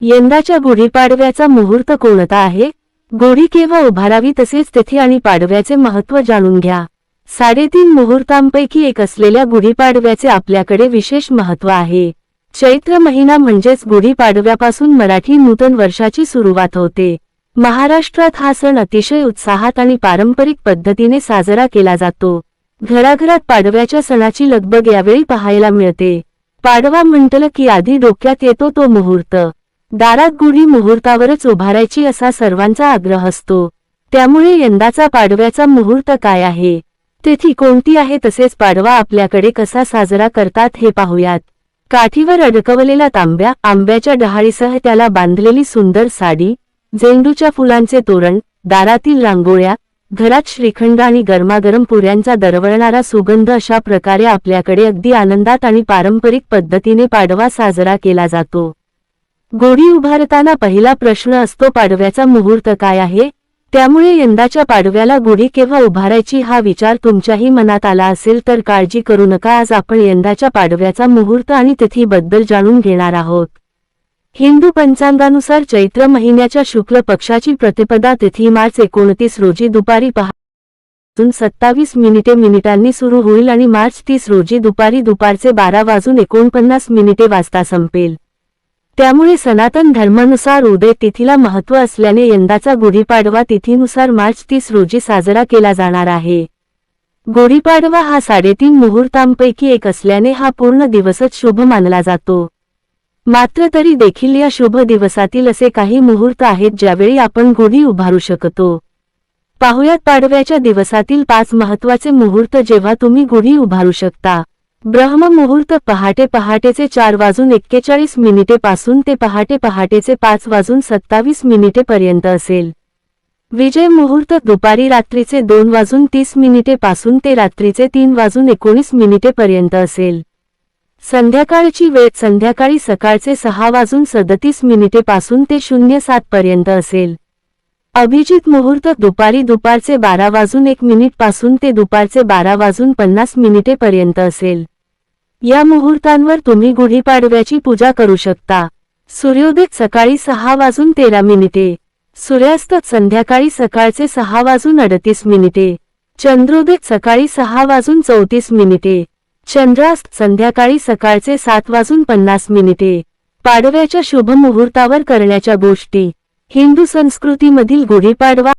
यंदाच्या गुढीपाडव्याचा मुहूर्त कोणता आहे? गुढी केव्हा उभारावी तसेच तिथी आणि पाडव्याचे महत्त्व जाणून घ्या. साडेतीन मुहूर्तांपैकी एक असलेल्या गुढीपाडव्याचे आपल्याकडे विशेष महत्त्व आहे. चैत्र महिना म्हणजेच गुढीपाडव्यापासून मराठी नूतन वर्षाची सुरुवात होते. महाराष्ट्रात हा सण अतिशय उत्साहात आणि पारंपरिक पद्धतीने साजरा केला जातो. घराघरात पाडव्याच्या सणाची लगबग यावेळी पाहायला मिळते. पाडवा म्हटलं की आधी डोक्यात येतो तो मुहूर्त. दारात गुढी मुहूर्तावरच उभारायची असा सर्वांचा आग्रह असतो. त्यामुळे यंदाचा पाडव्याचा मुहूर्त काय आहे? तेथी कोणती आहे तसेच पाडवा आपल्याकडे कसा साजरा करतात हे पाहूयात. काठीवर अडकवलेला तांब्या आंब्याच्या डहाळीसह त्याला बांधलेली सुंदर साडी झेंडूच्या फुलांचे तोरण दारातील रांगोळ्या घरात श्रीखंड आणि गरमागरम पुऱ्यांचा दरवळणारा सुगंध अशा प्रकारे आपल्याकडे अगदी आनंदात आणि पारंपरिक पद्धतीने पाडवा साजरा केला जातो. गोडी उभारताना पहिला प्रश्न असतो पाडव्याचा मुहूर्त काय आहे? त्यामुळे यंदाच्या पाडव्याला गुढी केव्हा उभारायची हा विचार तुमच्याही मनात आला असेल तर काळजी करू नका. आज आपण यंदाच्या पाडव्याचा मुहूर्त आणि तिथीबद्दल जाणून घेणार आहोत. हिंदू पंचांगानुसार चैत्र महिन्याच्या शुक्ल पक्षाची प्रतिपदा तिथी मार्च एकोणतीस रोजी दुपारी पहा सत्तावीस मिनिटे मिनिटांनी सुरू होईल आणि मार्च तीस रोजी दुपारी दुपारचे बारा वाजून एकोणपन्नास मिनिटे वाजता संपेल. त्यामुळे सनातन धर्मानुसार उदय तिथीला महत्त्व असल्याने यंदाचा गुढीपाडवा तिथीनुसार मार्च तीस रोजी साजरा केला जाणार आहे. गुढीपाडवा हा साडेतीन मुहूर्तांपैकी एक असल्याने हा पूर्ण दिवसच शुभ मानला जातो. मात्र तरी देखील या शुभ दिवसातील असे काही मुहूर्त आहेत ज्यावेळी आपण गुढी उभारू शकतो. पाहुयात पाडव्याच्या दिवसातील पाच महत्त्वाचे मुहूर्त जेव्हा तुम्ही गुढी उभारू शकता. ब्रह्म मुहूर्त पहाटे पहाटेचे चार वाजून एक्केचाळीस मिनिटे पासून ते पहाटे पहाटेचे पाच वाजून सत्तावीस मिनिटे पर्यंत असेल. विजय मुहूर्त दुपारी रात्रीचे दोन वाजून तीस मिनिटे पासून ते रात्रीचे तीन वाजून एकोणीस मिनिटे पर्यंत असेल. संध्याकाळची वेळ संध्याकाळी सकाळचे सहा वाजून सदतीस मिनिटे पासून ते शून्य सात पर्यंत असेल. अभिजित मुहूर्त दुपारी दुपारचे बारा वाजून एक मिनिटपासून ते दुपारचे बारा वाजून पन्नास मिनिटे पर्यंत असेल. या मुहूर्तांवर तुम्ही गुढीपाडव्याची पूजा करू शकता. सूर्योदय सकाळी सहा वाजून तेरा मिनिटे. सूर्यास्त संध्याकाळी सकाळचे सहा वाजून अडतीस मिनिटे. चंद्रोदय सकाळी सहा वाजून चौतीस मिनिटे. चंद्रास्त संध्याकाळी सकाळचे सात वाजून पन्नास मिनिटे. पाडव्याच्या शुभ मुहूर्तावर करण्याच्या गोष्टी. हिंदू संस्कृतीमधील गुढीपाडवा